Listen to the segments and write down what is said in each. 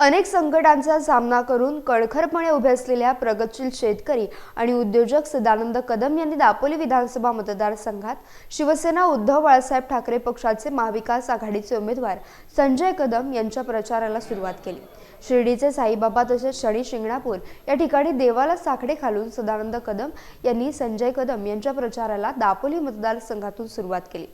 अनेक संकटांचा सामना करून कणखरपणे उभे असलेल्या प्रगतशील शेतकरी आणि उद्योजक सदानंद कदम यांनी दापोली विधानसभा मतदारसंघात शिवसेना उद्धव बाळासाहेब ठाकरे पक्षाचे महाविकास आघाडीचे उमेदवार संजय कदम यांच्या प्रचाराला सुरुवात केली. शिर्डीचे साईबाबा तसेच शनी शिंगणापूर या ठिकाणी देवाला साखडे घालून सदानंद कदम यांनी संजय कदम यांच्या प्रचाराला दापोली मतदारसंघातून सुरुवात केली.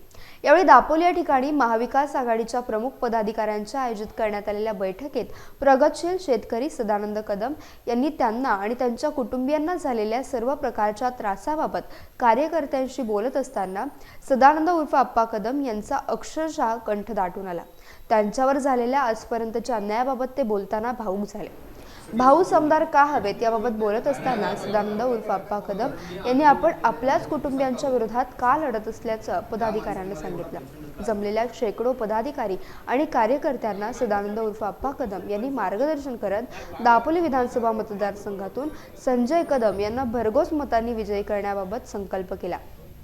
यावेळी दापोली या ठिकाणी महाविकास आघाडीच्या प्रमुख पदाधिकाऱ्यांच्या आयोजित करण्यात आलेल्या बैठकीत प्रगतशील शेतकरी सदानंद कदम यांनी त्यांना आणि त्यांच्या कुटुंबियांना झालेल्या सर्व प्रकारच्या त्रासाबाबत कार्यकर्त्यांशी बोलत असताना सदानंद उर्फ अप्पा कदम यांचा अक्षरशः कंठ दाटून आला. त्यांच्यावर झालेल्या आजपर्यंतच्या अन्यायाबाबत ते बोलताना भाऊक झाले. भाऊ समदार का हवेत याबाबत बोलत असताना सदानंद उर्फ आप्पा कदम यांनी आपण आपल्याच कुटुंबियांच्या विरोधात का लढत असल्याचं पदाधिकाऱ्यांना सांगितलं. जमलेल्या शेकडो पदाधिकारी आणि कार्यकर्त्यांना सदानंद उर्फ आप्पा कदम यांनी मार्गदर्शन करत दापोली विधानसभा मतदारसंघातून संजय कदम यांना भरघोस मतांनी विजयी करण्याबाबत संकल्प केला.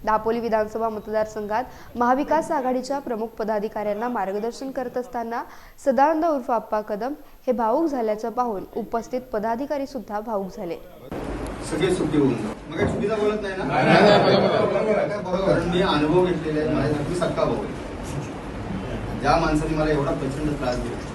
दापोली विधानसभा मतदारसंघात महाविकास आघाडीच्या प्रमुख पदाधिकाऱ्यांना मार्गदर्शन करत असताना सदानंद उर्फ अप्पा कदम हे भाऊक झाल्याचं पाहून उपस्थित पदाधिकारी सुद्धा भाऊक झाले. सगळे सुखी होऊन. मग चुकीचा बोलत नाही ना कारण मी अनुभव घेतलेले आहे माझ्यासाठी सक्का भाऊ. ज्या माणसाने मला एवढा प्रचंड त्रास दिला